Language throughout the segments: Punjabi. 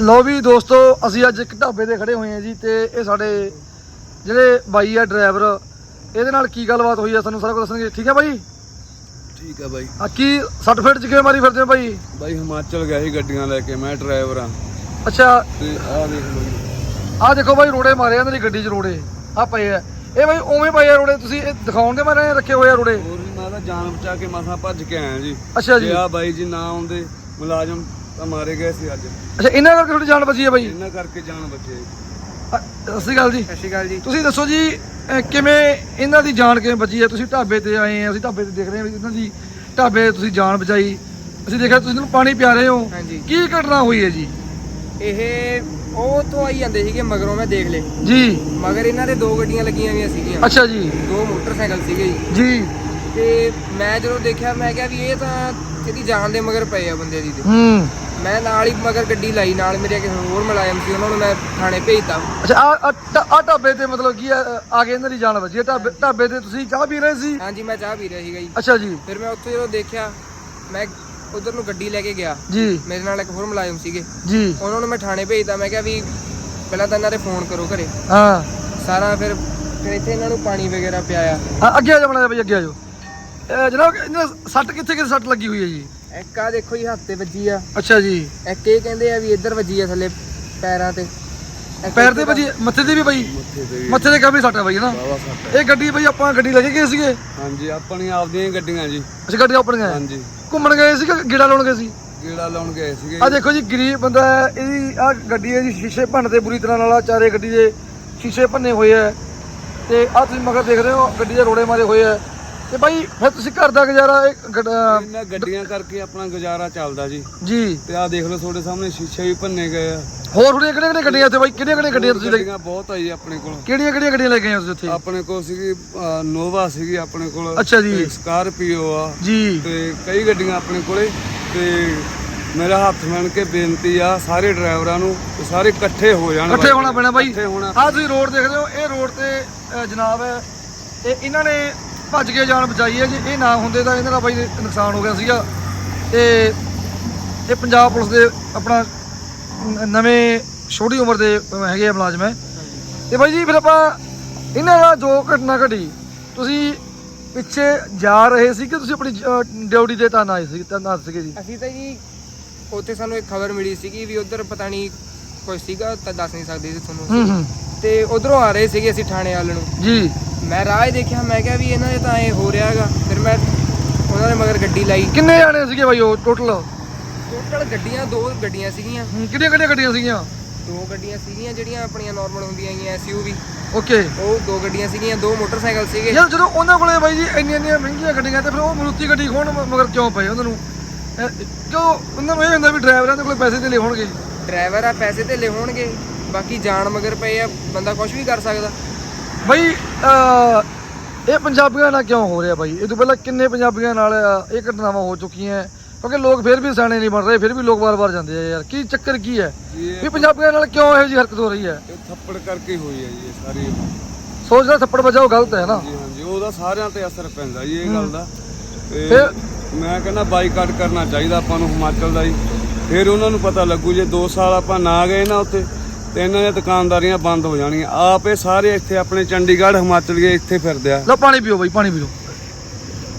ਲੋ ਵੀ ਦੋਸਤੋ ਅਸੀਂ ਅੱਜ ਇੱਕ ਢਾਬੇ ਤੇ ਖੜੇ ਹੋਏ ਹਾਂ ਜੀ ਤੇ ਇਹ ਸਾਡੇ ਜਿਹੜੇ ਬਾਈ ਆ ਡਰਾਈਵਰ ਇਹਦੇ ਨਾਲ ਕੀ ਗੱਲਬਾਤ ਹੋਈ ਆ ਸਾਨੂੰ ਸਾਰਾ ਕੁਝ ਦੱਸਣਗੇ। ਠੀਕ ਹੈ ਬਾਈ? ਠੀਕ ਹੈ ਬਾਈ। ਆ ਕੀ ਸੱਟ ਫੇਟ ਚ ਕਿਵੇਂ ਮਾਰੀ ਫਿਰਦੇ ਹੋ ਬਾਈ? ਬਾਈ ਹਿਮਾਚਲ ਗਿਆ ਸੀ ਗੱਡੀਆਂ ਲੈ ਕੇ ਮੈਂ ਡਰਾਈਵਰ ਆ। ਅੱਛਾ। ਤੇ ਆਹ ਦੇਖ ਲਓ ਜੀ। ਆਹ ਦੇਖੋ ਬਾਈ ਰੋੜੇ ਮਾਰੇ ਆ ਇਹਨਾਂ ਦੀ ਗੱਡੀ 'ਚ ਰੋੜੇ। ਆ ਪਏ ਆ। ਇਹ ਬਾਈ ਉਵੇਂ ਪਏ ਆ ਰੋੜੇ ਤੁਸੀਂ ਇਹ ਦਿਖਾਉਣ ਦੇ ਮਾਰੇ ਰੱਖੇ ਹੋਏ ਆ ਰੋੜੇ? ਹੋਰ ਵੀ ਮੈਂ ਤਾਂ ਜਾਨ ਬਚਾ ਕੇ ਮਸਾਂ ਭੱਜ ਕੇ ਆਇਆ ਜੀ। ਅੱਛਾ ਜੇ। ਆ ਬਾਈ ਜੀ ਨਾ ਆਉਂਦੇ ਮੁਲਾਜ਼ਮ ਤਾਂ ਮਾਰੇ ਗਏ ਸੀ ਅੱਜ। ਅੱਛਾ ਇਹਨਾਂ ਕਰਕੇ ਤੁਹਾਡੀ ਜਾਨ ਬਚੀ ਹੈ ਬਾਈ? ਇਹਨਾਂ ਕਰਕੇ ਜਾਨ ਬਚੇ ਅ, ਸਤਿ ਸ਼੍ਰੀ ਅਕਾਲ ਜੀ। ਸਤਿ ਸ਼੍ਰੀ ਅਕਾਲ ਜੀ। ਤੁਸੀਂ ਦੱਸੋ ਜੀ ਕਿਵੇਂ ਇਹਨਾਂ ਦੀ ਜਾਨ ਕਿਵੇਂ ਬਚੀ ਹੈ? ਤੁਸੀਂ ਢਾਬੇ ਤੇ ਆਏ ਆ ਅਸੀਂ ਢਾਬੇ ਤੇ ਦੇਖ ਰਹੇ ਹਾਂ ਵੀ ਇਹਨਾਂ ਦੀ ਢਾਬੇ ਤੇ ਤੁਸੀਂ ਜਾਨ ਬਚਾਈ। ਅਸੀਂ ਦੇਖਿਆ ਤੁਸੀਂ ਇਹਨਾਂ ਨੂੰ ਪਾਣੀ ਪਿਆ ਰਹੇ ਹੋ। ਹਾਂਜੀ। ਕੀ ਘਟਨਾ ਹੋਈ ਹੈ ਜੀ? ਇਹ ਉਹ ਤੋਂ ਆਈ ਜਾਂਦੇ ਸੀਗੇ ਮਗਰੋਂ ਮੈਂ ਦੇਖ ਲਏ। ਜੀ। ਮਗਰ ਇਹਨਾਂ ਦੇ ਦੋ ਗੱਡੀਆਂ ਲੱਗੀਆਂ ਹੋਈਆਂ ਸੀਗੀਆਂ। ਅੱਛਾ ਜੀ। ਦੋ ਮੋਟਰਸਾਈਕਲ ਸੀਗੇ ਜੀ। ਜੀ। ਤੇ ਮੈਂ ਜਦੋਂ ਦੇਖਿਆ ਮੈਂ ਕਿਹਾ ਵੀ ਇਹ ਤਾਂ ਇਹਦੀ ਜਾਨ ਦੇ ਮਗਰ ਪਏ ਆ ਬੰਦੇ ਦੀ ਤੇ। ਹੂੰ। ਮੈਂ ਨਾਲ ਹੀ ਮਗਰ ਗੱਡੀ ਲਾਈ ਨਾਲ ਮੇਰੇ ਕਿਸੇ ਹੋਰ ਮੁਲਾਜ਼ਮ ਸੀ ਉਹਨਾਂ ਨੂੰ ਮੈਂ ਥਾਣੇ ਭੇਜਤਾ। ਅੱਛਾ ਆ ਆ ਢਾਬੇ ਤੇ ਮਤਲਬ ਕੀ ਆ ਆ ਕੇ ਇਹਨਾਂ ਦੀ ਜਾਨ ਬਚੀ ਢਾਬੇ ਢਾਬੇ ਤੇ ਤੁਸੀਂ ਚਾਹ ਪੀ ਰਹੇ ਸੀ? ਹਾਂਜੀ ਮੈਂ ਚਾਹ ਪੀ ਰਿਹਾ ਸੀਗਾ ਜੀ। ਅੱਛਾ ਜੀ। ਫਿਰ ਮੈਂ ਉੱਥੇ ਜਦੋਂ ਦੇਖਿਆ ਮੈਂ ਉਧਰ ਨੂੰ ਗੱਡੀ ਲੈ ਕੇ ਗਿਆ। ਜੀ। ਮੇਰੇ ਨਾਲ ਇੱਕ ਹੋਰ ਮੁਲਾਜ਼ਮ ਸੀਗੇ। ਜੀ। ਉਹਨਾਂ ਨੂੰ ਮੈਂ ਥਾਣੇ ਭੇਜਤਾ ਮੈਂ ਕਿਹਾ ਵੀ ਪਹਿਲਾਂ ਤਾਂ ਇਹਨਾਂ ਦੇ ਫੋਨ ਕਰੋ ਘਰੇ। ਹਾਂ। ਸਾਰਾ ਫਿਰ ਫਿਰ ਇੱਥੇ ਇਹਨਾਂ ਨੂੰ ਪਾਣੀ ਵਗੈਰਾ ਪਿਆਇਆ। ਹਾਂ, ਅੱਗੇ ਆ ਜਾ ਬਣਾ ਬਈ ਅੱਗੇ ਆ ਜਾਓ। ਇਹ ਜਨਾਬ ਇਹਨਾਂ ਦੀ ਸੱਟ ਕਿੱਥੇ ਕਿੱਥੇ ਸੱਟ ਲੱਗੀ ਹੋਈ ਹੈ ਜੀ? ਇੱਕ ਆ ਦੇਖੋ ਜੀ ਹੱਥ ਤੇ ਵੱਜੀ ਆ। ਅੱਛਾ ਜੀ। ਇੱਕ ਇਹ ਕਹਿੰਦੇ ਆ ਵੀ ਇੱਧਰ ਵੱਜੀ ਆ ਥੱਲੇ ਪੈਰਾਂ ਤੇ। ਇੱਕ ਪੈਰ ਤੇ ਭਾਜੀ ਮੱਥੇ ਤੇ ਵੀ ਬਈ ਮੱਥੇ ਤੇ ਕਾਫੀ ਸੱਟ ਹੈ ਬਾਈ ਨਾ ਵਾਵਾ ਸੱਟ ਇਹ ਗੱਡੀ ਬਈ ਆਪਾਂ ਗੱਡੀ ਲੈ ਕੇ ਗਏ ਸੀਗੇ? ਹਾਂਜੀ ਆਪਣੀ ਆਪਦੀਆਂ ਹੀ ਗੱਡੀਆਂ ਜੀ। ਅਸੀਂ ਗੱਡੀ ਆਪਣ ਗਏ ਹਾਂਜੀ। ਘੁੰਮਣ ਗਏ ਸੀ ਕਿ ਗੇੜਾ ਲਾਉਣ ਗਏ ਸੀ? ਗੇੜਾ ਲਾਉਣ ਗਏ ਸੀਗੇ ਆ ਦੇਖੋ ਜੀ ਗਰੀਬ ਬੰਦਾ ਹੈ ਇਹਦੀ ਆ ਗੱਡੀ ਹੈ ਜੀ ਸ਼ੀਸ਼ੇ ਭੰਨ ਤੇ ਬੁਰੀ ਤਰ੍ਹਾਂ ਨਾਲ ਆਹ ਚਾਰੇ ਗੱਡੀ ਦੇ ਸ਼ੀਸ਼ੇ ਭੰਨੇ ਹੋਏ ਆ ਤੇ ਆ ਤੁਸੀਂ ਮਗਰ ਦੇਖ ਰਹੇ ਹੋ ਗੱਡੀ ਦੇ ਰੋੜੇ ਮਾਰੇ ਹੋਏ ਆ ਤੇ ਬਾਈ ਫਿਰ ਤੁਸੀਂ ਘਰ ਦਾ ਗੁਜ਼ਾਰਾ ਇਹ ਗੱਡ- ਅਹ ਇਹਨਾਂ ਗੱਡੀਆਂ ਕਰਕੇ ਆਪਣਾ ਗੁਜ਼ਾਰਾ ਚੱਲਦਾ ਜੀ। ਜੀ। ਤੇ ਆਹ ਦੇਖ ਲਓ ਤੁਹਾਡੇ ਸਾਹਮਣੇ ਸ਼ੀਸ਼ੇ ਵੀ ਭੰਨੇ ਗਏ ਆ। ਹੋਰ ਥੋੜੀਆਂ ਕਿਹੜੀਆਂ ਕਿਹੜੀਆਂ ਗੱਡੀਆਂ ਇੱਥੇ ਬਾਈ? ਕਿਹੜੀਆਂ ਕਿਹੜੀਆਂ ਗੱਡੀਆਂ ਤੁਸੀਂ ਲੈ ਗੱਡੀਆਂ ਬਹੁਤ ਆ ਜੀ ਆਪਣੇ ਕੋਲ। ਕਿਹੜੀਆਂ ਕਿਹੜੀਆਂ ਗੱਡੀਆਂ ਲੈ ਕੇ ਆਏ ਹੋ ਤੁਸੀਂ ਉੱਥੇ? ਆਪਣੇ ਕੋਲ ਸੀਗੀ ਅਹ, ਨੋਵਾ ਸੀਗੀ ਆਪਣੇ ਕੋਲ। ਅੱਛਾ ਜੀ। ਤੇ ਸਕਾਰਪੀਓ ਆ। ਜੀ। ਤੇ ਕਈ ਗੱਡੀਆਂ ਆਪਣੇ ਕੋਲੇ। ਤੇ ਮੇਰਾ ਹੱਥ ਮੰਨ ਕੇ ਬੇਨਤੀ ਆ ਸਾਰੇ ਡਰਾਈਵਰਾਂ ਨੂੰ ਕਿ ਸਾਰੇ ਇਕੱਠੇ ਹੋ ਜਾਣ ਇਕੱਠੇ ਹੋਣਾ ਪੈਣਾ ਬਾਈ। ਇਕੱਠੇ ਹੋਣਾ। ਆਹ ਤੁਸੀਂ ਰੋਡ ਦੇਖਦੇ ਹੋ ਇਹ ਰੋਡ ਤੇ ਜਨਾਬ ਹੈ ਇਹ ਇਹਨਾਂ ਨੇ ਭੱਜ ਕੇ ਜਾਨ ਬਚਾਈ ਹੈ ਜੇ। ਇਹ ਨਾ ਹੁੰਦੇ ਤਾਂ ਇਹਨਾਂ ਦਾ ਬਾਈ ਨੁਕਸਾਨ ਹੋ ਗਿਆ ਸੀਗਾ। ਤੇ ਇਹ ਪੰਜਾਬ ਪੁਲਿਸ ਦੇ ਆਪਣਾ ਨ- ਨਵੇਂ ਛੋਟੀ ਉਮਰ ਦੇ ਹੈਗੇ ਆ ਮੁਲਾਜ਼ਮ ਹੈ। ਤੇ ਬਾਈ ਜੀ ਫਿਰ ਆਪਾਂ ਇਹਨਾਂ ਦਾ ਜੋ ਘਟਨਾ ਘਟੀ ਤੁਸੀਂ ਪਿੱਛੇ ਜਾ ਰਹੇ ਸੀ ਕਿ ਤੁਸੀਂ ਆਪਣੀ ਡਿਊਟੀ ਤੇ ਤਾਂ ਆਏ ਸੀ ਤਾਂ ਸੀਗੇ ਜੀ? ਅਸੀਂ ਤਾਂ ਜੀ ਉੱਥੇ ਸਾਨੂੰ ਇੱਕ ਖਬਰ ਮਿਲੀ ਸੀਗੀ ਵੀ ਉਧਰ ਪਤਾ ਨਹੀਂ ਕੁਝ ਸੀਗਾ ਤਾਂ ਦੱਸ ਨਹੀਂ ਸਕਦੇ ਸੀ ਤੁਹਾਨੂੰ ਤੇ ਉਧਰੋਂ ਆ ਰਹੇ ਸੀਗੇ ਅਸੀਂ ਥਾਣੇ ਵੱਲ ਨੂੰ। ਜੀ। ਮੈਂ ਰਾਹ ਦੇਖਿਆ ਮੈਂ ਕਿਹਾ ਵੀ ਇਹਨਾਂ ਦੇ ਤਾਂ ਐ ਹੋ ਰਿਹਾ ਹੈਗਾ ਫਿਰ ਮੈਂ ਉਹਨਾਂ ਦੇ ਮਗਰ ਗੱਡੀ ਲਾਈ। ਕਿੰਨੇ ਜਾਣੇ ਸੀਗੇ ਬਾਈ ਉਹ ਟੋਟਲ ਟੋਟਲ ਗੱਡੀਆਂ ਦੋ ਗੱਡੀਆਂ ਸੀਗੀਆਂ। ਕਿਹੜੀਆਂ ਕਿਹੜੀਆਂ ਗੱਡੀਆਂ ਸੀਗੀਆਂ? ਦੋ ਗੱਡੀਆਂ ਸੀਗੀਆਂ ਜਿਹੜੀਆਂ ਆਪਣੀਆਂ ਨਾਰਮਲ ਹੁੰਦੀਆਂ ਹੈਗੀਆਂ ਐਸਯੂਵੀ ਓਕੇ ਉਹ ਦੋ ਗੱਡੀਆਂ ਸੀਗੀਆਂ ਦੋ ਮੋਟਰਸਾਈਕਲ ਸੀਗੇ। ਯਾਰ ਜਦੋਂ ਉਹਨਾਂ ਕੋਲੇ ਬਾਈ ਜੀ ਇੰਨੀਆਂ ਇੰਨੀਆਂ ਮਹਿੰਗੀਆਂ ਗੱਡੀਆਂ ਤੇ ਫਿਰ ਉਹ ਮਰੂਤੀ ਗੱਡੀ ਖੋਣ ਮਗਰ ਕਿਉਂ ਪਏ ਉਹਨਾਂ ਨੂੰ? ਕਿਉਂ ਉਹਨਾਂ ਨੂੰ ਇਹ ਹੁੰਦਾ ਵੀ ਡਰਾਈਵਰਾਂ ਦੇ ਕੋਲੇ ਪੈਸੇ ਤੇ ਲੈ ਹੋਣਗੇ ਡਰਾਈਵਰ ਆ ਪੈਸੇ ਤੇ ਲੈ ਹੋਣਗੇ ਬਾਕੀ ਜਾਣ ਮਗਰ ਪਏ ਆ ਬੰਦਾ ਕੁਝ ਵੀ ਕਰ ਸਕਦਾ। ਬਾਈ ਇਹ ਪੰਜਾਬੀਆਂ ਨਾਲ ਕਿਉਂ ਹੋ ਰਿਹਾ ਬਾਈ? ਇਹ ਤੋਂ ਪਹਿਲਾਂ ਕਿੰਨੇ ਪੰਜਾਬੀਆਂ ਨਾਲ ਇਹ ਘਟਨਾਵਾਂ ਹੋ ਚੁੱਕੀਆਂ ਕਿਉਂਕਿ ਲੋਕ ਫਿਰ ਵੀ ਸਿਆਣੇ ਨਹੀਂ ਬਣ ਰਹੇ ਫਿਰ ਵੀ ਲੋਕ ਵਾਰ-ਵਾਰ ਜਾਂਦੇ ਆ ਯਾਰ। ਕੀ ਚੱਕਰ ਕੀ ਹੈ? ਵੀ ਪੰਜਾਬੀਆਂ ਨਾਲ ਕਿਉਂ ਇਹੋ ਜਿਹੀ ਹਰਕਤ ਹੋ ਰਹੀ ਹੈ? ਇਹ ਥੱਪੜ ਕਰਕੇ ਹੋਈ ਹੈ ਜੀ ਇਹ ਸਾਰੀ। ਸੋਚਦਾ ਥੱਪੜ ਬਚਾਓ ਗਲਤ ਹੈ ਨਾ? ਜੀ ਹਾਂਜੀ ਉਹਦਾ ਸਾਰਿਆਂ ਤੇ ਅਸਰ ਪੈਂਦਾ ਜੀ ਇਹ ਗੱਲ ਦਾ। ਤੇ ਮੈਂ ਕਹਿੰਦਾ ਬਾਈਕਾਟ ਕਰਨਾ ਚਾਹੀਦਾ ਆਪਾਂ ਨੂੰ ਹਿਮਾਚਲ ਦਾ ਜੀ ਫਿਰ ਉਹਨਾਂ ਨੂੰ ਪਤਾ ਲੱਗੂ ਜੇ 2 ਸਾਲ ਆਪਾਂ ਨਾ ਗਏ ਨਾ ਉੱਥੇ ਤੇ ਇਹਨਾਂ ਦੀਆਂ ਦੁਕਾਨਦਾਰੀਆਂ ਬੰਦ ਹੋ ਜਾਣੀਆਂ ਆਪ ਇਹ ਸਾਰੇ ਇੱਥੇ ਆਪਣੇ ਚੰਡੀਗੜ੍ਹ, ਹਿਮਾਚਲ ਗਏ, ਇੱਥੇ ਫਿਰਦੇ ਆ। ਲਓ, ਪਾਣੀ ਪੀਓ ਬਾਈ, ਪਾਣੀ ਪੀਓ।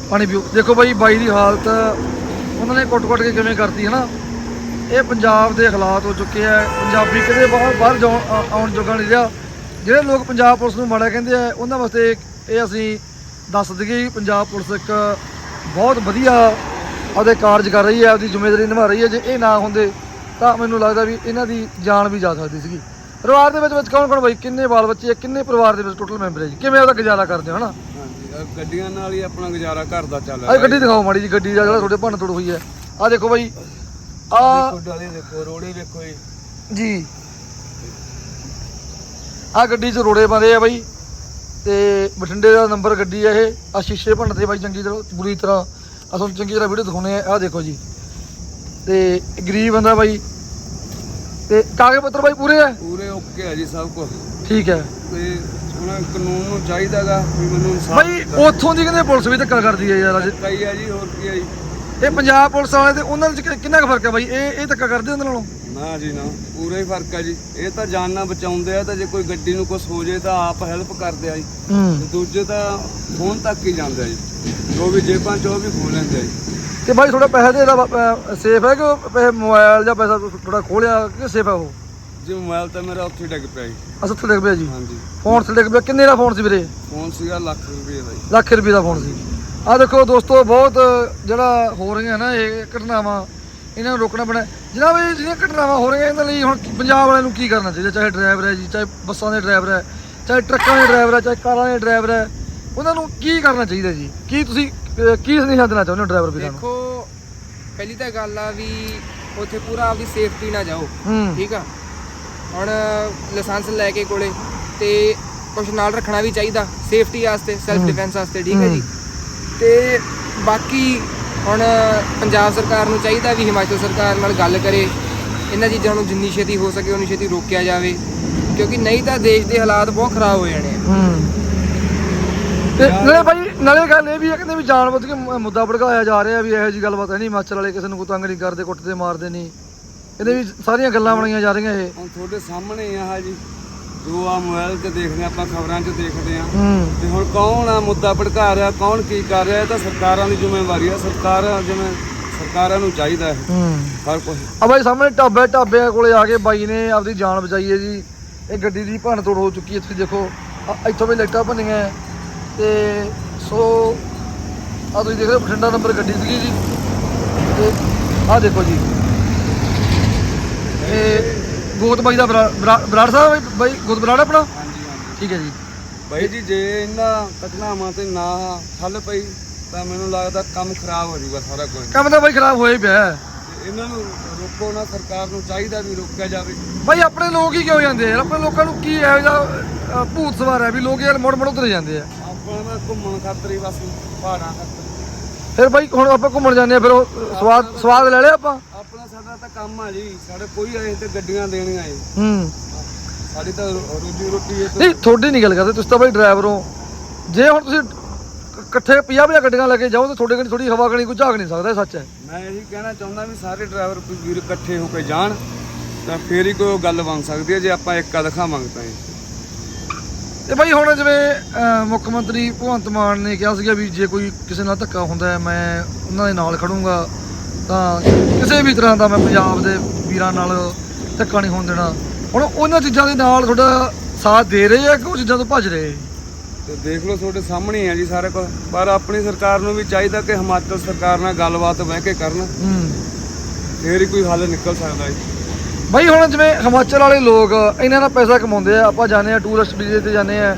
ਪਾਣੀ ਪੀਓ। ਦੇਖੋ ਬਾਈ ਬਾਈ ਦੀ ਹਾਲਤ ਉਹਨਾਂ ਨੇ ਕੁੱਟ-ਕੁੱਟ ਕੇ ਕਿਵੇਂ ਕਰਤੀ ਹੈ ਨਾ? ਇਹ ਪੰਜਾਬ ਦੇ ਹਾਲਾਤ ਹੋ ਚੁੱਕੇ ਆ। ਪੰਜਾਬੀ ਕਿਤੇ ਬਾਹਰ ਬਾਹਰ ਜਾਉਣ, ਆ- ਆਉਣ ਜੋਗਾ ਨਹੀਂ ਰਿਹਾ। ਜਿਹੜੇ ਲੋਕ ਪੰਜਾਬ ਪੁਲਿਸ ਨੂੰ ਮਾੜਾ ਕਹਿੰਦੇ ਆ, ਉਹਨਾਂ ਵਾਸਤੇ ਇਹ ਅਸੀਂ ਦੱਸ ਦਈਏ ਪੰਜਾਬ ਪੁਲਿਸ ਇੱਕ ਬਹੁਤ ਵਧੀਆ ਆਪਦੇ ਕਾਰਜ ਕਰ ਰਹੀ ਹੈ, ਆਪਦੀ ਜ਼ਿੰਮੇਵਾਰੀ ਨਿਭਾ ਰਹੀ ਹੈ। ਜੇ ਇਹ ਨਾ ਹੁੰਦੇ ਤਾਂ ਮੈਨੂੰ ਲੱਗਦਾ ਵੀ ਇਹਨਾਂ ਦੀ ਜਾਨ ਵੀ ਜਾ ਸਕਦੀ ਸੀਗੀ। ਪਰਿਵਾਰ ਦੇ ਵਿੱਚ ਵਿੱਚ ਕੌਣ ਕੌਣ ਬਾਈ? ਕਿੰਨੇ ਬਾਲ ਬੱਚੇ ਆ? ਕਿੰਨੇ ਪਰਿਵਾਰ ਦੇ ਵਿੱਚ ਟੋਟਲ ਮੈਂਬਰ ਹੈ ਜੀ? ਕਿਵੇਂ ਉਹਦਾ ਗੁਜ਼ਾਰਾ ਕਰਦੇ ਹੋ ਹਨਾ? ਹਾਂਜੀ ਆਹ ਗੱਡੀਆਂ ਨਾਲ ਹੀ ਆਪਣਾ ਗੁਜ਼ਾਰਾ ਘਰ ਦਾ ਚੱਲ ਆ ਗੱਡੀ ਦਿਖਾਓ ਮਾੜੀ ਜੀ ਗੱਡੀ ਦਾ ਜਿਹੜਾ ਤੁਹਾਡੇ ਭੰਨ ਤੋੜ ਹੋਈ ਹੈ। ਆ ਦੇਖੋ ਬਾਈ ਆ ਦੇਖੋ ਡਾਲੇ ਦੇਖੋ ਰੋੜੇ ਵੇਖੋ ਜੀ। ਜੀ। ਆ ਗੱਡੀ 'ਚ ਰੋੜੇ ਬੰਦੇ ਆ ਬਾਈ। ਤੇ ਬਠਿੰਡੇ ਦਾ ਨੰਬਰ ਗੱਡੀ ਆ ਇਹ। ਆ ਸ਼ੀਸ਼ੇ ਭੰਨ ਤੇ ਬਾਈ ਚੰਗੀ ਤਰ੍ਹਾਂ ਬੁਰੀ ਤਰ੍ਹਾਂ। ਤੁਹਾਨੂੰ ਚੰਗੀ ਤਰ੍ਹਾਂ ਵੀਡੀਓ ਦਿਖਾਉਣੇ ਆ। ਆ ਦੇਖੋ ਜੀ। ਤੇ ਗਰੀਬ ਬੰਦਾ ਬਾਈ। ਤੇ ਕਾਗਜ਼ ਪੱਤਰ ਬਾਈ ਪੂਰੇ ਆ? ਪੂਰੇ ਓਕੇ ਆ ਜੀ ਸਭ ਕੁਝ ਠੀਕ ਹੈ। ਤੇ ਹੁਣ ਕਾਨੂੰਨ ਨੂੰ ਚਾਹੀਦਾਗਾ ਵੀ ਮੈਨੂੰ ਇਨਸਾਫ ਬਾਈ ਉੱਥੋਂ ਦੀ ਕਹਿੰਦੇ ਪੁਲਿਸ ਵੀ ਧੱਕਾ ਕਰਦੀ ਹੈ ਯਾਰ ਅੱਜ। ਕਈ ਆ ਜੀ ਹੋਰ ਕੀ ਆ ਜੀ। ਇਹ ਪੰਜਾਬ ਪੁਲਿਸ ਵਾਲੇ ਤੇ ਉਹਨਾਂ ਵਿੱਚ ਕਿੰਨਾ ਕੁ ਫ਼ਰਕ ਹੈ ਬਾਈ? ਇਹ ਇਹ ਧੱਕਾ ਕਰਦੇ ਉਹਨਾਂ ਨਾਲੋਂ? ਨਾ ਜੀ ਨਾ ਪੂਰਾ ਹੀ ਫ਼ਰਕ ਹੈ ਜੀ। ਇਹ ਤਾਂ ਜਾਨਾਂ ਬਚਾਉਂਦੇ ਆ ਤਾਂ ਜੇ ਕੋਈ ਗੱਡੀ ਨੂੰ ਕੁਝ ਹੋ ਜੇ ਤਾਂ ਆਪ ਹੈਲਪ ਕਰਦੇ ਆ ਜੀ। ਹੂੰ। ਦੂਜੇ ਤਾਂ ਫੋਨ ਤੱਕ ਹੀ ਜਾਂਦੇ ਆ ਜੀ। ਜੋ ਵੀ ਜੇਬਾਂ ਚੋਂ ਵੀ ਖੋਲ ਲੈਂਦੇ ਆ ਜੀ। ਤੇ ਬਾਈ ਥੋੜਾ ਪੈਸੇ ਦੇ ਸੇਫ ਹੈ ਕਿ ਪੈਸੇ ਮੋਬਾਈਲ ਜਾਂ ਪੈਸਾ ਥੋੜਾ ਖੋਲਿਆ ਕਿ ਸੇਫ ਹੈ ਉਹ? ਜੀ ਮੋਬਾਈਲ ਤਾਂ ਮੇਰਾ ਉੱਥੇ ਡਿੱਗ ਪਿਆ ਜੀ। ਅਸਲ ਤੇ ਡਿੱਗ ਪਿਆ ਜੀ? ਹਾਂਜੀ। ਫੋਨ ਤੇ ਡਿੱਗ ਪਿਆ। ਕਿੰਨੇ ਦਾ ਫੋਨ ਸੀ ਵੀਰੇ? ਫੋਨ ਸੀਗਾ ਲੱਖ ਰੁਪਏ ਦਾ ਜੀ। ਲੱਖ ਰੁਪਏ ਦਾ ਫੋਨ ਸੀ। ਆ ਦੇਖੋ ਦੋਸਤੋ ਬਹੁਤ ਜਿਹੜਾ ਹੋ ਰਹੀਆਂ ਨਾ ਇਹ ਘਟਨਾਵਾਂ ਇਹਨਾਂ ਨੂੰ ਰੋਕਣਾ ਪੈਣਾ। ਜਨਾਬ ਇਹ ਜਿਹੜੀਆਂ ਘਟਨਾਵਾਂ ਹੋ ਰਹੀਆਂ ਇਹਨਾਂ ਲਈ ਹੁਣ ਪੰਜਾਬ ਵਾਲਿਆਂ ਨੂੰ ਕੀ ਕਰਨਾ ਚਾਹੀਦਾ? ਚਾਹੇ ਡਰਾਈਵਰ ਹੈ ਜੀ ਚਾਹੇ ਬੱਸਾਂ ਦੇ ਡਰਾਈਵਰ ਹੈ ਚਾਹੇ ਟਰੱਕਾਂ ਦੇ ਡਰਾਈਵਰ ਹੈ ਚਾਹੇ ਕਾਰਾਂ ਦੇ ਡਰਾਈਵਰ ਹੈ ਉਹਨਾਂ ਨੂੰ ਕੀ ਕਰਨਾ ਚਾਹੀਦਾ ਜੀ? ਕੀ ਤੁਸੀਂ ਅਹ, ਕੀ ਸੁਨੇਹਾ ਦੇਣਾ ਚਾਹੁੰਦੇ ਹੋ ਡਰਾਈਵਰ ਵੀਰਾਂ ਨੂੰ? ਦੇਖੋ ਪਹਿਲੀ ਤਾਂ ਗੱਲ ਆ ਵੀ ਉੱਥੇ ਪੂਰਾ ਆਪਦੀ ਸੇਫਟੀ ਨਾਲ ਜਾਓ ਹੂੰ। ਠੀਕ ਆ? ਹੁਣ ਲਾਇਸੈਂਸ ਲੈ ਕੇ ਕੋਲੇ ਤੇ ਕੁਝ ਨਾਲ ਰੱਖਣਾ ਵੀ ਚਾਹੀਦਾ ਸੇਫਟੀ ਵਾਸਤੇ ਸੈਲਫ ਡਿਫੈਂਸ ਵਾਸਤੇ ਠੀਕ ਹੈ ਜੀ? ਤੇ ਬਾਕੀ ਹੁਣ ਪੰਜਾਬ ਸਰਕਾਰ ਨੂੰ ਚਾਹੀਦਾ ਵੀ ਹਿਮਾਚਲ ਸਰਕਾਰ ਨਾਲ ਗੱਲ ਕਰੇ ਇਹਨਾਂ ਚੀਜ਼ਾਂ ਨੂੰ ਜਿੰਨੀ ਛੇਤੀ ਹੋ ਸਕੇ ਉਨੀ ਛੇਤੀ ਰੋਕਿਆ ਜਾਵੇ ਕਿਉਂਕਿ ਨਹੀਂ ਤਾਂ ਦੇਸ਼ ਦੇ ਹਾਲਾਤ ਬਹੁਤ ਖਰਾਬ ਹੋ ਜਾਣੇ ਆ। ਹੂੰ। ਤੇ ਨਾਲੇ ਭਾਈ ਨਾਲੇ ਗੱਲ ਇਹ ਵੀ ਹੈ ਕਹਿੰਦੇ ਵੀ ਜਾਣ ਬੁੱਝ ਕੇ ਮ- ਮੁੱਦਾ ਭੜਕਾਇਆ ਜਾ ਰਿਹਾ ਵੀ ਇਹੋ ਜੀ ਗੱਲਬਾਤ ਹੈ ਨਹੀਂ ਹਿਮਾਚਲ ਵਾਲੇ ਕਿਸੇ ਨੂੰ ਕੋਈ ਤੰਗ ਨਹੀਂ ਕਰਦੇ ਕੁੱਟਦੇ ਮਾਰਦੇ ਨਹੀਂ। ਇਹਦੇ ਵੀ ਸਾਰੀਆਂ ਗੱਲਾਂ ਬਣਾਈਆਂ ਜਾ ਰਹੀਆਂ ਇਹ। ਹੁਣ ਤੁਹਾਡੇ ਸਾਹਮਣੇ ਹੀ ਆ ਜੀ। ਜੋ ਆ ਮੋਬਾਈਲ ਤੇ ਦੇਖਦੇ ਆਪਾਂ ਖਬਰਾਂ 'ਚ ਦੇਖਦੇ ਆ। ਹੂੰ। ਤੇ ਹੁਣ ਕੌਣ ਆ ਮੁੱਦਾ ਭੜਕਾ ਰਿਹਾ ਕੌਣ ਕੀ ਕਰ ਰਿਹਾ ਇਹ ਤਾਂ ਸਰਕਾਰਾਂ ਦੀ ਜ਼ਿੰਮੇਵਾਰੀ ਆ। ਸਰਕਾਰਾਂ ਜਿਵੇਂ ਸਰਕਾਰਾਂ ਨੂੰ ਚਾਹੀਦਾ ਹੈ ਹੂੰ। ਹਰ ਕੁਝ ਆ ਬਾਈ ਸਾਹਮਣੇ ਢਾਬੇ ਢਾਬੇ ਕੋਲੇ ਆ ਕੇ ਬਾਈ ਨੇ ਆਪਦੀ ਜਾਨ ਬਚਾਈ ਹੈ ਜੀ। ਇਹ ਗੱਡੀ ਦੀ ਭੰਨ ਤੋੜ ਹੋ ਚੁੱਕੀ ਹੈ ਤੁਸੀਂ ਦੇਖੋ। ਆਹ ਇੱਥੋਂ ਵੀ ਲਾਈਟਾਂ ਭੰਨੀਆਂ ਹੈ। ਤੇ ਸੋ ਆ ਤੁਸੀਂ ਦੇਖ ਰਹੇ ਹੋ ਬਠਿੰਡਾ ਨੰਬਰ ਗੱਡੀ ਸੀਗੀ ਜੀ। ਤੇ ਆਹ ਦੇਖੋ ਜੀ। ਇਹ ਗੋਤ ਬਾਈ ਦਾ ਬਰਾ- ਬਰਾ- ਬਰਾੜ ਸਾਹਿਬ ਬਾਈ- ਗੋਤ ਬਰਾੜ ਆਪਣਾ? ਹਾਂਜੀ ਹਾਂਜੀ। ਠੀਕ ਹੈ ਜੀ। ਬਾਈ ਜੀ ਜੇ ਇਹਨਾਂ ਘਟਨਾਵਾਂ ਤੇ ਨਾ ਹੱਲ ਪਈ ਤਾਂ ਮੈਨੂੰ ਲੱਗਦਾ ਕੰਮ ਖਰਾਬ ਹੋ ਜਾਊਗਾ ਸਾਰਾ ਕੁਝ। ਕੰਮ ਤਾਂ ਬਾਈ ਖਰਾਬ ਹੋਇਆ ਹੀ ਪਿਆ। ਹੈ। ਇਹਨਾਂ ਨੂੰ ਰੋਕੋ ਨਾ ਸਰਕਾਰ ਨੂੰ ਚਾਹੀਦਾ ਵੀ ਰੋਕਿਆ ਜਾਵੇ। ਬਾਈ ਆਪਣੇ ਲੋਕ ਹੀ ਕਿਉਂ ਜਾਂਦੇ ਆ? ਯਾਰ ਆਪਣੇ ਲੋਕਾਂ ਨੂੰ ਕੀ ਇਹੋ ਜਿਹਾ ਭੂਤ ਸਵਾਰ ਹੈ ਵੀ ਲੋਕ ਯਾਰ ਮੁੜ ਮੁੜ ਉਧਰ ਜਾਂਦੇ ਆ। ਘੁੰਮਣ ਖਾਤਰ ਹੀ ਬਸ ਪਹਾੜਾਂ ਖਾਤਰ। ਫਿਰ ਬਾਈ ਹੁਣ ਆਪਾਂ ਘੁੰਮਣ ਜਾਂਦੇ ਆ ਫਿਰ ਉਹ ਸਵਾਦ ਸਵਾਦ ਲੈ ਲਿਆ ਆਪਾਂ? ਆਪਣਾ ਸਾਡਾ ਤਾਂ ਕੰਮ ਆ ਜੀ। ਸਾਡੇ ਕੋਈ ਆਏ ਤੇ ਗੱਡੀਆਂ ਦੇਣੀਆਂ ਏ। ਹੂੰ। ਸਾਡੀ ਤਾਂ ਰੋ- ਰੋਜੀ ਰੋਟੀ ਇਹ ਨਹੀਂ ਤੁਹਾਡੀ ਨਹੀਂ ਗੱਲ ਕਰਦੇ ਤੁਸੀਂ ਤਾਂ ਬਾਈ ਡਰਾਈਵਰ। ਹੋ ਜੇ ਹੁਣ ਤੁਸੀਂ ਇਕੱਠੇ 50 50 ਗੱਡੀਆਂ ਲੈ ਕੇ ਜਾਓ ਤਾਂ ਤੁਹਾਡੇ ਕੋਲ ਥੋੜੀ ਹਵਾ ਕਣੀ ਕੋਈ ਝਾਕ ਨਹੀਂ ਸਕਦਾ ਇਹ ਸੱਚ ਹੈ। ਮੈਂ ਇਹੀ ਕਹਿਣਾ ਚਾਹੁੰਦਾ ਵੀ ਸਾਰੇ ਡਰਾਈਵਰ ਕੋਈ ਵੀਰ ਇਕੱਠੇ ਹੋ ਕੇ ਜਾਣ ਤਾਂ ਫੇਰ ਹੀ ਕੋਈ ਗੱਲ ਬਣ ਸਕਦੀ ਹੈ ਜੇ ਆਪਾਂ ਇੱਕਾ ਦਿਖਾਵਾਂਗੇ ਤਾਂ ਜੀ ਤੇ ਬਾਈ ਹੁਣ ਜਿਵੇਂ ਮੁੱਖ ਮੰਤਰੀ ਭਗਵੰਤ ਮਾਨ ਨੇ ਕਿਹਾ ਸੀਗਾ ਵੀ ਜੇ ਕੋਈ ਕਿਸੇ ਨਾਲ ਧੱਕਾ ਹੁੰਦਾ ਹੈ ਮੈਂ ਉਹਨਾਂ ਦੇ ਨਾਲ ਖੜੂੰਗਾ ਤਾਂ ਕਿਸੇ ਵੀ ਤਰ੍ਹਾਂ ਦਾ ਮੈਂ ਪੰਜਾਬ ਦੇ ਵੀਰਾਂ ਨਾਲ ਧੱਕਾ ਨਹੀਂ ਹੋਣ ਦੇਣਾ। ਹੁਣ ਉਹਨਾਂ ਚੀਜ਼ਾਂ ਦੇ ਨਾਲ ਤੁਹਾਡਾ ਸਾਥ ਦੇ ਰਹੇ ਆ ਕਿ ਉਹ ਚੀਜ਼ਾਂ ਤੋਂ ਭੱਜ ਰਹੇ ਤੇ ਦੇਖ ਲਓ ਤੁਹਾਡੇ ਸਾਹਮਣੇ ਹੀ ਆ ਜੀ ਸਾਰਾ ਕੁਝ। ਪਰ ਆਪਣੀ ਸਰਕਾਰ ਨੂੰ ਵੀ ਚਾਹੀਦਾ ਕਿ ਹਿਮਾਚਲ ਸਰਕਾਰ ਨਾਲ ਗੱਲਬਾਤ ਬਹਿ ਕੇ ਕਰਨ। ਹੂੰ। ਫੇਰ ਹੀ ਕੋਈ ਹੱਲ ਨਿਕਲ ਸਕਦਾ ਜੀ। ਬਾਈ, ਹੁਣ ਜਿਵੇਂ ਹਿਮਾਚਲ ਵਾਲੇ ਲੋਕ, ਇਹਨਾਂ ਦਾ ਪੈਸਾ ਕਮਾਉਂਦੇ ਆ, ਆਪਾਂ ਜਾਂਦੇ ਆ ਟੂਰਿਸਟ ਵੀਜ਼ੇ ਤੇ ਜਾਂਦੇ ਆ,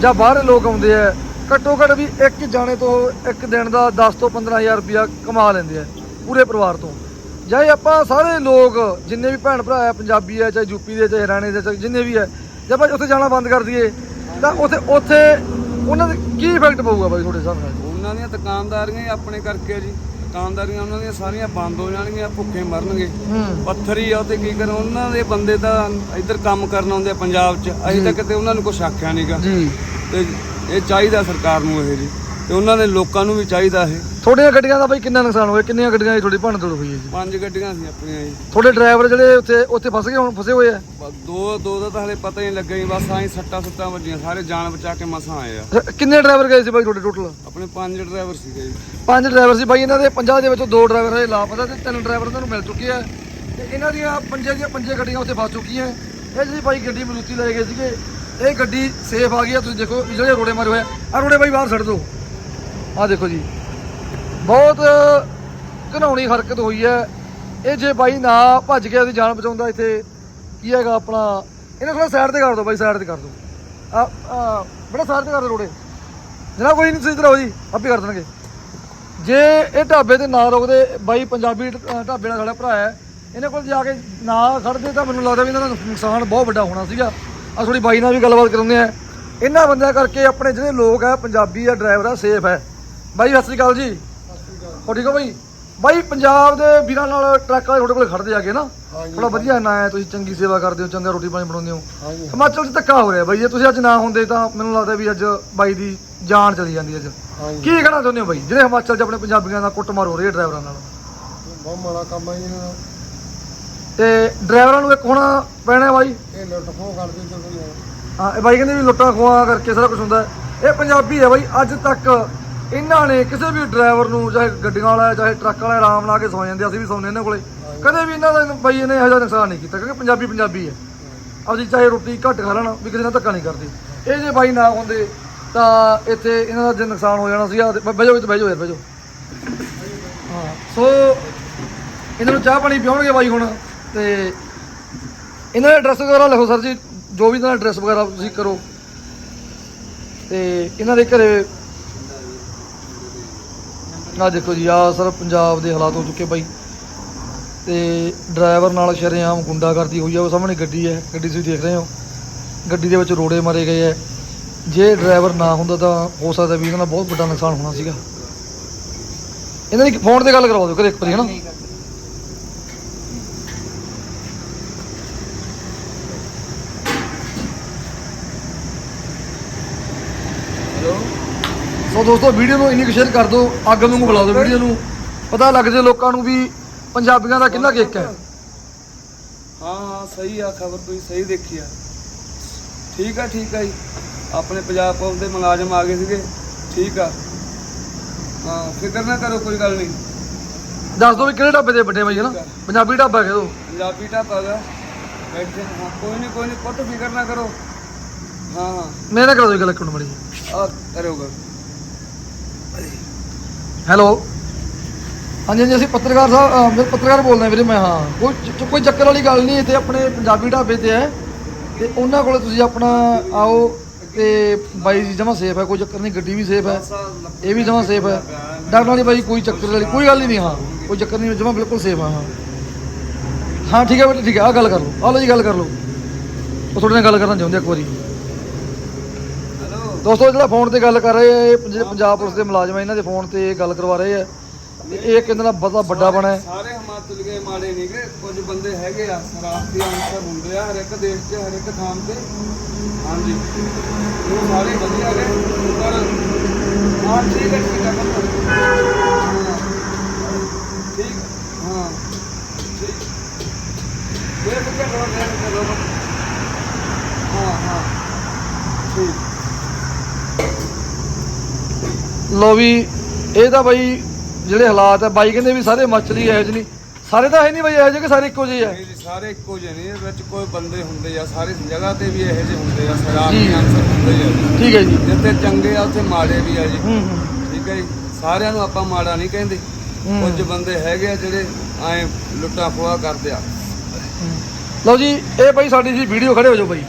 ਜਾਂ ਬਾਹਰ ਲੋਕ ਆਉਂਦੇ ਆ, ਘੱਟੋ ਘੱਟ ਵੀ ਇੱਕ ਜਾਣੇ ਤੋਂ ਇੱਕ ਦਿਨ ਦਾ 10 ਤੋਂ 15000 ਰੁਪਇਆ ਕਮਾ ਲੈਂਦੇ ਆ, ਪੂਰੇ ਪਰਿਵਾਰ ਤੋਂ। ਜਾਂ ਆਪਾਂ ਸਾਰੇ ਲੋਕ, ਜਿੰਨੇ ਵੀ ਭੈਣ ਭਰਾ ਆ, ਪੰਜਾਬੀ ਆ, ਚਾਹੇ ਯੂਪੀ ਦੇ, ਚਾਹੇ ਹਰਿਆਣੇ ਦੇ, ਚਾਹੇ ਜਿੰਨੇ ਵੀ ਆ, ਜੇ ਆਪਾਂ ਉੱਥੇ ਜਾਣਾ ਬੰਦ ਕਰ ਦਈਏ, ਤਾਂ ਉੱਥੇ ਉੱਥੇ ਉਹਨਾਂ ਦੇ ਕੀ ਇਫੈਕਟ ਪਊਗਾ ਬਾਈ ਤੁਹਾਡੇ ਹਿਸਾਬ ਨਾਲ? ਉਹਨਾਂ ਦੀਆਂ ਦੁਕਾਨਦਾਰੀਆਂ ਹੀ ਆਪਣੇ ਕਰਕੇ ਜੀ। ਦੁਕਾਨਦਾਰੀਆਂ ਉਹਨਾਂ ਦੀਆਂ ਸਾਰੀਆਂ ਬੰਦ ਹੋ ਜਾਣਗੀਆਂ ਭੁੱਖੇ ਮਰਨਗੇ। ਪੱਥਰ ਹੀ ਆ ਉਹ ਤੇ ਕੀ ਕਰਨ ਉਹਨਾਂ ਦੇ ਬੰਦੇ ਤਾਂ ਇੱਧਰ ਕੰਮ ਕਰਨ ਆਉਂਦੇ ਆ ਪੰਜਾਬ 'ਚ। ਅਸੀਂ ਤਾਂ ਕਿਤੇ ਉਹਨਾਂ ਨੂੰ ਕੁਝ ਆਖਿਆ ਨਹੀਂਗਾ ਤੇ ਇਹ ਚਾਹੀਦਾ ਸਰਕਾਰ ਨੂੰ ਇਹ ਜੀ ਤੇ ਉਹਨਾਂ ਦੇ ਲੋਕਾਂ ਨੂੰ ਵੀ ਚਾਹੀਦਾ ਇਹ। ਤੁਹਾਡੀਆਂ ਗੱਡੀਆਂ ਦਾ ਬਾਈ ਕਿੰਨਾ ਨੁਕਸਾਨ ਹੋਇਆ? ਕਿੰਨੀਆਂ ਗੱਡੀਆਂ ਦੀ ਤੁਹਾਡੀ ਭੰਨ ਤੋੜ ਹੋਈ ਹੈ ਜੀ? ਪੰਜ ਗੱਡੀਆਂ ਸੀ ਆਪਣੀਆਂ ਜੀ ਤੁਹਾਡੇ ਡਰਾਈਵਰ ਜਿਹੜੇ ਉੱਥੇ ਉੱਥੇ ਫਸ ਗਏ ਹੁਣ ਫਸੇ ਹੋਏ ਆ? ਦੋ ਦੋ ਦਾ ਤਾਂ ਹਲੇ ਪਤਾ ਹੀ ਨਹੀਂ ਲੱਗਾ ਜੀ ਬਸ ਆਈ ਸੱਟਾਂ ਸੁੱਟਾਂ ਵੱਜੀਆਂ ਸਾਰੇ ਜਾਨ ਬਚਾ ਕੇ ਮਸਾਂ ਆਏ ਆ। ਅੱਛਾ, ਕਿੰਨੇ ਡਰਾਈਵਰ ਗਏ ਸੀ ਬਾਈ ਤੁਹਾਡੇ ਟੋਟਲ ਆਪਣੇ ਪੰਜ ਡਰਾਈਵਰ ਸੀਗੇ ਜੀ। ਪੰਜ ਡਰਾਈਵਰ ਸੀ ਬਾਈ ਇਹਨਾਂ ਦੇ ਪੰਜਾਂ ਦੇ ਵਿੱਚੋਂ ਦੋ ਡਰਾਈਵਰ ਹਜੇ ਲਾਪਤਾ ਤੇ ਤਿੰਨ ਡਰਾਈਵਰ ਇਹਨਾਂ ਨੂੰ ਮਿਲ ਚੁੱਕੇ ਆ। ਤੇ ਇਹਨਾਂ ਦੀਆਂ ਪੰਜੇ ਦੀਆਂ ਪੰਜੇ ਗੱਡੀਆਂ ਉੱਥੇ ਫਸ ਚੁੱਕੀਆਂ। ਇਹ ਜਿਹੜੀ ਬਾਈ ਗੱਡੀ ਮਲੂਤੀ ਲੈ ਗਏ ਸੀਗੇ। ਇਹ ਗੱਡੀ ਸੇਫ ਆ ਗਈ ਆ ਤੁਸੀਂ ਦੇਖੋ ਵੀ ਜਿਹੜੇ ਰੋੜੇ ਮਾਰੇ ਹੋਏ ਆ। ਆਹ ਰੋੜੇ ਬਾਈ ਬਾਹਰ ਛੱਡ ਦਿਓ। ਆਹ ਦੇਖੋ ਜੀ। ਬਹੁਤ ਘਨਾਉਣੀ ਹਰਕਤ ਹੋਈ ਹੈ। ਇਹ ਜੇ ਬਾਈ ਨਾ ਭੱਜ ਕੇ ਉਹਦੀ ਜਾਨ ਬਚਾਉਂਦਾ ਇੱਥੇ, ਕੀ ਹੈਗਾ ਆਪਣਾ? ਇਹਨਾਂ ਥੋੜਾ ਸਾਈਡ ਤੇ ਕਰ ਦਿਓ ਬਾਈ ਸਾਈਡ ਤੇ ਕਰ ਦਿਓ। ਆ ਬੜਾ ਸਾਈਡ ਤੇ ਕਰ ਦਿਓ ਰੋੜੇ। ਜਨਾਬ ਕੋਈ ਨਹੀਂ ਤੁਸੀਂ ਇੱਧਰ ਆਓ ਜੀ, ਆਪੇ ਕਰ ਦੇਣਗੇ। ਜੇ ਇਹ ਢਾਬੇ ਤੇ ਨਾ ਰੋਕਦੇ, ਬਾਈ ਪੰਜਾਬੀ ਢਾਬੇ ਨਾਲ ਸਾਡਾ ਭਰਾ ਹੈ ਇਹਨਾਂ ਕੋਲ ਜਾ ਕੇ ਨਾ ਖੜਦੇ ਤਾਂ ਮੈਨੂੰ ਲੱਗਦਾ ਵੀ ਇਹਨਾਂ ਦਾ ਨੁਕਸਾਨ ਬਹੁਤ ਵੱਡਾ ਹੋਣਾ ਸੀਗਾ। ਆ ਥੋੜੀ ਬਾਈ ਨਾਲ ਵੀ ਗੱਲਬਾਤ ਕਰਾਉਂਦੇ ਆ। ਇਹਨਾਂ ਬੰਦਿਆਂ ਕਰਕੇ ਆਪਣੇ ਜਿਹੜੇ ਲੋਕ ਆ, ਪੰਜਾਬੀ ਆ ਡਰਾਈਵਰ ਆ ਸੇਫ ਹੈ ਬਾਈ ਸਤਿ ਸ੍ਰੀ ਅਕਾਲ ਜੀ। ਹੋ ਠੀਕ ਹੋ ਬਾਈ? ਬਾਈ ਪੰਜਾਬ ਦੇ ਵੀਰਾਂ ਨਾਲ ਟਰੱਕ ਵਾਲੇ ਤੁਹਾਡੇ ਕੋਲ ਖੜਦੇ ਆਗੇ ਨਾ। ਥੋੜਾ ਵਧੀਆ ਨਾ ਹੈ ਤੁਸੀਂ ਚੰਗੀ ਸੇਵਾ ਕਰਦੇ ਹੋ ਚੰਗਾ ਰੋਟੀ ਪਾਣੀ ਬਣਾਉਂਦੇ ਹੋ। ਹਿਮਾਚਲ 'ਚ ਧੱਕਾ ਹੋ ਰਿਹਾ ਬਾਈ ਜੇ ਤੁਸੀਂ ਅੱਜ ਨਾ ਹੁੰਦੇ ਤਾਂ ਮੈਨੂੰ ਲੱਗਦਾ ਵੀ ਅੱਜ ਬਾਈ ਦੀ ਜਾਨ ਚਲੀ ਜਾਂਦੀ ਅੱਜ। ਕੀ ਕਹਿਣਾ ਚਾਹੁੰਦੇ ਹੋ ਬਾਈ? ਜਿਹੜੇ ਹਿਮਾਚਲ 'ਚ ਆਪਣੇ ਪੰਜਾਬੀਆਂ ਨਾਲ ਕੁੱਟਮਾਰ ਹੋ ਰਹੀ ਹੈ ਡਰਾਈਵਰਾਂ ਨਾਲ। ਬਹੁਤ ਮਾੜਾ ਕੰਮ ਹੈ ਜੀ ਦਾ। ਤੇ ਡਰਾਈਵਰਾਂ ਨੂੰ ਇੱਕ ਹੋਣਾ ਪੈਣਾ ਬਾਈ। ਇਹ ਲੁੱਟ ਖੋ ਕਰਦੇ ਜਦੋਂ ਹਾਂ ਇਹ ਬਾਈ ਕਹਿੰਦੇ ਵੀ ਲੁੱਟਾਂ ਖੋਆ ਕਰਕੇ ਸਾਰਾ ਕੁਝ ਹੁੰਦਾ। ਇਹ ਪੰਜਾਬੀ ਹੈ ਬਾਈ ਅੱਜ ਤੱਕ ਇਹਨਾਂ ਨੇ ਕਿਸੇ ਵੀ ਡਰਾਈਵਰ ਨੂੰ, ਚਾਹੇ ਗੱਡੀਆਂ ਵਾਲਾ, ਚਾਹੇ ਟਰੱਕ ਵਾਲਾ ਆਰਾਮ ਨਾਲ ਕੇ ਸੌ ਜਾਂਦੇ ਅਸੀਂ ਵੀ ਸੌਂਦੇ ਇਹਨਾਂ ਕੋਲੇ। ਕਦੇ ਵੀ ਇਹਨਾਂ ਦਾ ਬਾਈ ਇਹਨੇ ਇਹੋ ਜਿਹਾ ਨੁਕਸਾਨ ਨਹੀਂ ਕੀਤਾ, ਕਿਉਂਕਿ ਪੰਜਾਬੀ ਪੰਜਾਬੀ ਹੈ। ਆਪਦੀ ਚਾਹੇ ਰੋਟੀ ਘੱਟ ਖਾ ਲੈਣ, ਵੀ ਕਿਸੇ ਨਾਲ ਧੱਕਾ ਨਹੀਂ ਕਰਦੇ। ਇਹ ਜੇ ਬਾਈ ਨਾ ਹੁੰਦੇ, ਤਾਂ ਇੱਥੇ ਇਹਨਾਂ ਦਾ ਜੇ ਨੁਕਸਾਨ ਹੋ ਜਾਣਾ ਸੀਗਾ, ਤੇ ਬਹਿ ਜਾਓ, ਇੱਥੇ ਬਹਿ ਯਾਰ, ਬਹਿ ਜਾਓ। ਹਾਂ, ਸੋ ਇਹਨਾਂ ਨੂੰ ਚਾਹ ਪਾਣੀ ਪਿਉਣਗੇ ਬਾਈ ਹੁਣ, ਤੇ ਇਹਨਾਂ ਦਾ ਐਡਰੈਸ ਵਗੈਰਾ ਲਿਖੋ ਸਰ ਜੀ, ਜੋ ਵੀ ਇਹਨਾਂ ਦਾ ਐਡਰੈਸ ਵਗੈਰਾ ਤੁਸੀਂ ਕਰੋ। ਤੇ ਇਹਨਾਂ ਦੇ ਘਰੇ ਆ ਦੇਖੋ ਜੀ ਆ ਸਰ ਪੰਜਾਬ ਦੇ ਹਾਲਾਤ ਹੋ ਚੁੱਕੇ ਬਾਈ। ਤੇ ਡਰਾਈਵਰ ਨਾਲ ਸ਼ਰੇਆਮ ਗੁੰਡਾਗਰਦੀ ਹੋਈ ਆ, ਉਹ ਸਾਹਮਣੇ ਗੱਡੀ ਹੈ, ਗੱਡੀ ਤੁਸੀਂ ਦੇਖ ਰਹੇ ਹੋ। ਗੱਡੀ ਦੇ ਵਿੱਚ ਰੋੜੇ ਮਾਰੇ ਗਏ ਹੈ ਜੇ ਡਰਾਈਵਰ ਨਾ ਹੁੰਦਾ ਤਾਂ ਹੋ ਸਕਦਾ ਵੀ ਇਹਨਾਂ ਦਾ ਬਹੁਤ ਵੱਡਾ ਨੁਕਸਾਨ ਹੋਣਾ ਸੀਗਾ। ਇਹਨਾਂ ਦੀ ਫੋਨ ਤੇ ਗੱਲ ਕਰਵਾ ਦਿਓ, ਘਰੇ ਇੱਕ ਵਾਰੀ ਹਨਾ ਸੋ ਦੋਸਤੋ ਵੀਡੀਓ ਨੂੰ ਇੰਨੀ ਕੁ ਸ਼ੇਅਰ ਕਰ ਦਿਓ ਅੱਗ ਨੂੰ ਬੁਲਾ ਦਿਓ ਵੀਡੀਓ ਨੂੰ। ਪਤਾ ਲੱਗ ਜੇ ਲੋਕਾਂ ਨੂੰ ਵੀ ਪੰਜਾਬੀਆਂ ਦਾ ਕਿੰਨਾ ਕਿੱਕ ਹੈ। ਹਾਂ ਹਾਂ ਸਹੀ ਆ ਖਬਰ ਤੁਸੀਂ ਸਹੀ ਦੇਖੀ ਆ। ਠੀਕ ਆ ਠੀਕ ਆ ਜੀ। ਆਪਣੇ ਪੰਜਾਬ ਪੁਲਿਸ ਦੇ ਮੁਲਾਜ਼ਮ ਆ ਗਏ ਸੀਗੇ। ਠੀਕ ਆ। ਹਾਂ ਫਿਕਰ ਨਾ ਕਰੋ ਕੋਈ ਗੱਲ ਨਹੀਂ। ਦੱਸ ਦਿਓ ਵੀ ਕਿਹੜੇ ਢਾਬੇ ਦੇ ਵੱਡੇ ਬਾਈ ਹਨਾ? ਪੰਜਾਬੀ ਢਾਬਾ ਕਹਿ ਦਿਓ। ਪੰਜਾਬੀ ਢਾਬਾ ਗਾ ਬੈਠੇ ਹਾਂ ਕੋਈ ਨਹੀਂ ਕੋਈ ਨਹੀਂ ਪੁੱਤ ਫਿਕਰ ਨਾ ਕਰੋ। ਹਾਂ ਹਾਂ। ਮੇਰੇ ਨਾਲ ਕਰਾ ਗੱਲ ਮਿੰਟ ਮੜੀ ਆ ਕਰੋਗਾ ਹੈਲੋ। ਹਾਂਜੀ ਹਾਂਜੀ ਅਸੀਂ ਪੱਤਰਕਾਰ ਸਾਹਿਬ ਅਹ, ਮੈਂ ਪੱਤਰਕਾਰ ਬੋਲਦਾ ਵੀਰੇ ਮੈਂ ਹਾਂ। ਕੋਈ ਕੋਈ ਚੱਕਰ ਵਾਲੀ ਗੱਲ ਨਹੀਂ ਇੱਥੇ ਆਪਣੇ ਪੰਜਾਬੀ ਢਾਬੇ ਤੇ ਹੈ। ਤੇ ਉਹਨਾਂ ਕੋਲੇ ਤੁਸੀਂ ਆਪਣਾ ਆਓ ਤੇ ਬਾਈ ਜੀ ਜਮਾ ਸੇਫ ਹੈ ਕੋਈ ਚੱਕਰ ਨਹੀਂ ਗੱਡੀ ਵੀ ਸੇਫ ਹੈ। ਇਹ ਵੀ ਜਮਾ ਸੇਫ ਹੈ। ਡਰਨ ਵਾਲੀ ਬਾਈ ਕੋਈ ਚੱਕਰ ਵਾਲੀ ਕੋਈ ਗੱਲ ਨਹੀਂ ਹਾਂ। ਕੋਈ ਚੱਕਰ ਨਹੀਂ ਜਮਾ ਬਿਲਕੁਲ ਸੇਫ ਆ ਹਾਂ। ਹਾਂ ਠੀਕ ਹੈ ਬੇਟੇ ਠੀਕ ਹੈ ਆ ਗੱਲ ਕਰ ਲਓ। ਆ ਲਓ ਜੀ ਗੱਲ ਕਰ ਲਓ। ਉਹ ਤੁਹਾਡੇ ਨਾਲ ਗੱਲ ਕਰਨਾ ਚਾਹੁੰਦੇ ਇੱਕ ਵਾਰੀ। ਦੋਸਤੋ, ਜਿਹੜਾ ਫੋਨ ਤੇ ਗੱਲ ਕਰ ਰਹੇ ਆ, ਇਹ ਜਿਹੜੇ ਪੰਜਾਬ ਪੁਲਿਸ ਦੇ ਮੁਲਾਜ਼ਮ ਆ, ਇਹਨਾਂ ਦੇ ਫੋਨ ਤੇ ਗੱਲ ਕਰਵਾ ਰਹੇ ਆ। ਤੇ ਇਹ ਕਹਿੰਦੇ ਨਾ ਬੜਾ ਵੱਡਾ ਬਣਾ ਹੈ। ਸਾਰੇ ਹਿਮਾਚਲੀਏ ਮਾੜੇ ਨਹੀਂ ਕੁਝ ਬੰਦੇ ਹੈਗੇ ਆ ਸ਼ਰਾਰਤੀ ਅਨਸਰ ਹੁੰਦੇ ਆ, ਹਰ ਇੱਕ ਦੇਸ਼ 'ਚ, ਹਰ ਇੱਕ ਥਾਂ ਤੇ। ਹਾਂਜੀ। ਉਹ ਸਾਰੇ ਵਧੀਆ ਨੇ, ਪਰ ਹਾਂ ਠੀਕ ਹੈ ਠੀਕ ਹੈ ਪੁੱਤ। ਠੀਕ, ਹਾਂ, ਠੀਕ। ਇਹ ਕਿੱਥੇ ਰੋ ਰਹੇ ਨੇ ਹਾਂ ਹਾਂ। ਲੋ ਵੀ ਇਹ ਤਾਂ ਬਾਈ ਜਿਹੜੇ ਹਾਲਾਤ ਆ ਬਾਈ ਕਹਿੰਦੇ ਵੀ ਸਾਰੇ ਮੱਛਲੀ ਇਹੋ ਜਿਹੇ ਨਹੀਂ। ਸਾਰੇ ਤਾਂ ਹੈ ਨਹੀਂ ਬਾਈ ਇਹੋ ਜਿਹੇ ਕਿ ਸਾਰੇ ਇੱਕੋ ਜਿਹੇ ਆ? ਜੀ ਸਾਰੇ ਇੱਕੋ ਜਿਹੇ ਨਹੀਂ ਵਿੱਚ ਕੋਈ ਬੰਦੇ ਹੁੰਦੇ ਆ ਸਾਰੀ ਜਗ੍ਹਾ ਤੇ ਵੀ ਇਹੋ ਜਿਹੇ ਹੁੰਦੇ ਆ ਜੀ। ਅਨਸਰ ਹੁੰਦੇ ਆ ਠੀਕ ਹੈ ਜੀ। ਜਿੱਥੇ ਚੰਗੇ ਆ ਉੱਥੇ ਮਾੜੇ ਵੀ ਆ ਜੀ। ਹੂੰ ਹੂੰ। ਠੀਕ ਹੈ ਜੀ। ਸਾਰਿਆਂ ਨੂੰ ਆਪਾਂ ਮਾੜਾ ਨਹੀਂ ਕਹਿੰਦੇ। ਹੂੰ। ਕੁਝ ਬੰਦੇ ਹੈਗੇ ਆ ਜਿਹੜੇ ਐ ਲੁੱਟਾ ਖੋਆ ਕਰਦੇ ਆ। ਲਓ ਜੀ ਇਹ ਬਾਈ ਸਾਡੀ ਜੀ ਵੀਡੀਓ ਖੜੇ ਹੋ ਜਾਓ ਬਾਈ।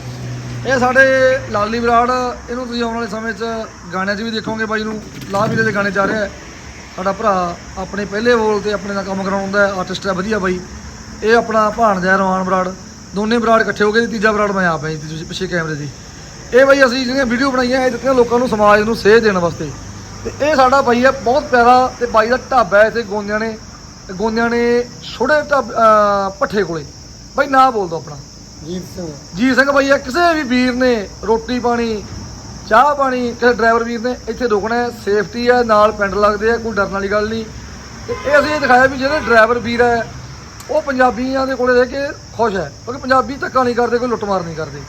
ਇਹ ਸਾਡੇ ਲਾਲੀ ਬਰਾੜ ਇਹਨੂੰ ਤੁਸੀਂ ਆਉਣ ਵਾਲੇ ਸਮੇਂ 'ਚ ਗਾਣਿਆਂ 'ਚ ਵੀ ਦੇਖੋਗੇ ਬਾਈ ਨੂੰ। ਲਾਹ ਵੀਰੇ ਦੇ ਗਾਣੇ ਜਾ ਰਿਹਾ ਸਾਡਾ ਭਰਾ ਆਪਣੇ ਪਹਿਲੇ ਬੋਲ ਤੇ ਆਪਣੇ ਨਾਲ ਕੰਮ ਕਰਾਉਂਦਾ ਹੈ ਆਰਟਿਸਟ ਹੈ, ਵਧੀਆ ਬਾਈ। ਇਹ ਆਪਣਾ ਭਾਣਜਾ ਰਵਾਨ ਬਰਾੜ ਦੋਨੇ ਬਰਾੜ ਇਕੱਠੇ ਹੋ ਗਏ ਤੇ ਤੀਜਾ ਬਰਾੜ ਮੈਂ ਆਪ ਹਾਂ ਜੀ, ਤੁਸੀਂ ਪਿੱਛੇ ਕੈਮਰੇ ਦੀ ਇਹ ਬਾਈ ਅਸੀਂ ਜਿਹੜੀਆਂ ਵੀਡੀਓ ਬਣਾਈਆਂ, ਇਹ ਦਿੱਤੀਆਂ ਲੋਕਾਂ ਨੂੰ ਸਮਾਜ ਨੂੰ ਸੇਧ ਦੇਣ ਵਾਸਤੇ। ਤੇ ਇਹ ਸਾਡਾ ਬਾਈ ਹੈ, ਬਹੁਤ ਪਿਆਰਾ ਤੇ ਬਾਈ ਦਾ ਢਾਬਾ ਹੈ ਇੱਥੇ ਗੋਂਦਿਆਂ ਨੇ। ਤੇ ਗੋਂਦਿਆਂ ਨੇ ਛੋੜੇ ਢਾਬੇ ਭੱਠੇ ਕੋਲੇ। ਬਾਈ ਨਾ ਬੋਲ ਦੋ ਆਪਣਾ। ਜੀਤ ਸਿੰਘ। ਜੀ ਸਿੰਘ ਬਾਈ ਆ ਕਿਸੇ ਵੀ ਵੀਰ ਨੇ ਰੋਟੀ ਪਾਣੀ, ਚਾਹ ਪਾਣੀ, ਕਿਸੇ ਡਰਾਈਵਰ ਵੀਰ ਨੇ ਇੱਥੇ ਰੁਕਣਾ ਹੈ, ਸੇਫਟੀ ਹੈ, ਨਾਲ ਪਿੰਡ ਲੱਗਦੇ ਆ, ਕੋਈ ਡਰਨ ਵਾਲੀ ਗੱਲ ਨਹੀਂ। ਤੇ ਇਹ ਅਸੀਂ ਇਹ ਦਿਖਾਇਆ ਵੀ ਜਿਹੜੇ ਡਰਾਈਵਰ ਵੀਰ ਹੈ, ਉਹ ਪੰਜਾਬੀਆਂ ਦੇ ਕੋਲੇ ਰਹਿ ਕੇ ਖੁਸ਼ ਹੈ, ਕਿਉਂਕਿ ਪੰਜਾਬੀ ਧੱਕਾ ਨਹੀਂ ਕਰਦੇ, ਕੋਈ ਲੁੱਟਮਾਰ ਨਹੀਂ ਕਰਦੇ।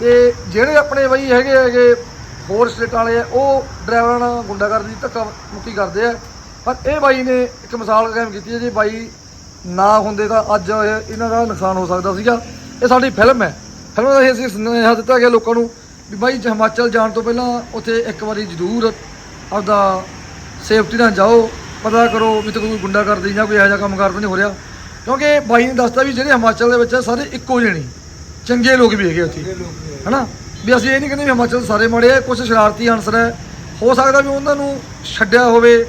ਤੇ ਜਿਹੜੇ ਆਪਣੇ ਬਈ ਹੈਗੇ ਹੈਗੇ ਹੋਰ ਸਟੇਟਾਂ ਵਾਲੇ ਆ, ਉਹ ਡਰਾਈਵਰਾਂ ਨਾਲ ਗੁੰਡਾਗਰਦੀ, ਧੱਕਾ ਮੁੱਕੀ ਕਰਦੇ ਆ। ਪਰ ਇਹ ਬਾਈ ਨੇ ਇੱਕ ਮਿਸਾਲ ਕਾਇਮ ਕੀਤੀ ਹੈ, ਜੇ ਬਾਈ ਨਾ ਹੁੰਦੇ ਤਾਂ ਅੱਜ ਇਹਨਾਂ ਦਾ ਨੁਕਸਾਨ ਹੋ ਸਕਦਾ ਸੀਗਾ। ਇਹ ਸਾਡੀ ਫਿਲਮ ਹੈ। ਫਿਲਮ ਦਾ ਅਸੀਂ ਸੁਨੇਹਾ ਦਿੱਤਾ ਗਿਆ ਲੋਕਾਂ ਨੂੰ ਵੀ ਬਾਈ ਜੇ ਹਿਮਾਚਲ ਜਾਣ ਤੋਂ ਪਹਿਲਾਂ ਉੱਥੇ ਇੱਕ ਵਾਰੀ ਜ਼ਰੂਰ ਆਪਦਾ ਸੇਫਟੀ ਨਾਲ ਜਾਓ। ਪਤਾ ਕਰੋ ਵੀ ਤੇ ਕੋਈ ਗੁੰਡਾ ਕਰਦੀ ਜਾਂ ਕੋਈ ਇਹੋ ਜਿਹਾ ਕੰਮ ਕਰਦਾ ਨਹੀਂ ਹੋ ਰਿਹਾ। ਕਿਉਂਕਿ ਬਾਈ ਨੇ ਦੱਸਤਾ ਵੀ ਜਿਹੜੇ ਹਿਮਾਚਲ ਦੇ ਵਿੱਚ ਸਾਰੇ ਇੱਕੋ ਜਿਹੇ ਨਹੀਂ ਚੰਗੇ ਲੋਕ ਵੀ ਹੈਗੇ ਉੱਥੇ। ਹਨਾ? ਵੀ ਅਸੀਂ ਇਹ ਨਹੀਂ ਕਹਿੰਦੇ ਵੀ ਹਿਮਾਚਲ ਸਾਰੇ ਮਾੜੇ ਆ ਕੁਝ ਸ਼ਰਾਰਤੀ ਅਨਸਰ ਹੈ। ਹੋ ਸਕਦਾ ਵੀ ਉਹਨਾਂ ਨੂੰ ਛੱਡਿਆ ਹੋਵੇ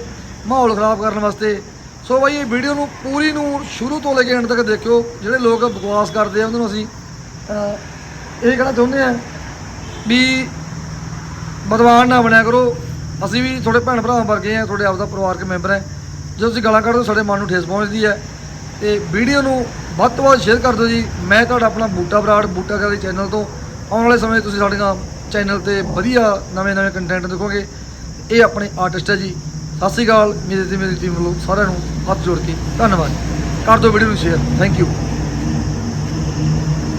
ਮਾਹੌਲ ਖਰਾਬ ਕਰਨ ਵਾਸਤੇ। ਸੋ ਬਾਈ, ਇਹ ਵੀਡੀਓ ਨੂੰ ਪੂਰੀ ਨੂੰ ਸ਼ੁਰੂ ਤੋਂ ਲੈ ਕੇ ਐਂਡ ਤੱਕ ਦੇਖਿਓ। ਜਿਹੜੇ ਲੋਕ ਬਕਵਾਸ ਕਰਦੇ ਆ ਉਹਨਾਂ ਨੂੰ ਅਸੀਂ ਇਹ ਕਹਿਣਾ ਚਾਹੁੰਦੇ ਆ ਵੀ ਬਦਵਾਨ ਨਾ ਬਣਿਆ ਕਰੋ। ਅਸੀਂ ਵੀ ਤੁਹਾਡੇ ਭੈਣ ਭਰਾਵਾਂ ਵਰਗੇ ਆ, ਤੁਹਾਡੇ ਆਪਦਾ ਪਰਿਵਾਰਕ ਮੈਂਬਰ ਹੈ ਜਦੋਂ ਤੁਸੀਂ ਗਾਲਾਂ ਕੱਢਦੇ ਹੋ, ਸਾਡੇ ਮਨ ਨੂੰ ਠੇਸ ਪਹੁੰਚਦੀ ਹੈ ਤੇ ਵੀਡੀਓ ਨੂੰ ਵੱਧ ਤੋਂ ਵੱਧ ਸ਼ੇਅਰ ਕਰ ਦਿਓ ਜੀ। ਮੈਂ ਤੁਹਾਡਾ ਆਪਣਾ ਬੂਟਾ ਬਰਾੜ, ਬੂਟਾ ਕਰੀ ਚੈਨਲ ਤੋਂ। ਆਉਣ ਵਾਲੇ ਸਮੇਂ 'ਚ ਤੁਸੀਂ ਸਾਡੀਆਂ ਚੈਨਲ ਤੇ ਵਧੀਆ ਨਵੇਂ ਨਵੇਂ ਕੰਟੈਂਟ ਦੇਖੋਗੇ। ਇਹ ਆਪਣੇ ਆਰਟਿਸਟ ਹੈ ਜੀ। ਸਤਿ ਸ਼੍ਰੀ ਅਕਾਲ, ਮੇਰੇ ਤੇ ਮੇਰੀ ਟੀਮ ਵੱਲੋਂ ਸਾਰਿਆਂ ਨੂੰ ਹੱਥ ਜੋੜ ਕੇ ਧੰਨਵਾਦ। ਕਰ ਦਿਓ ਵੀਡੀਓ ਨੂੰ ਸ਼ੇਅਰ ਥੈਂਕ ਯੂ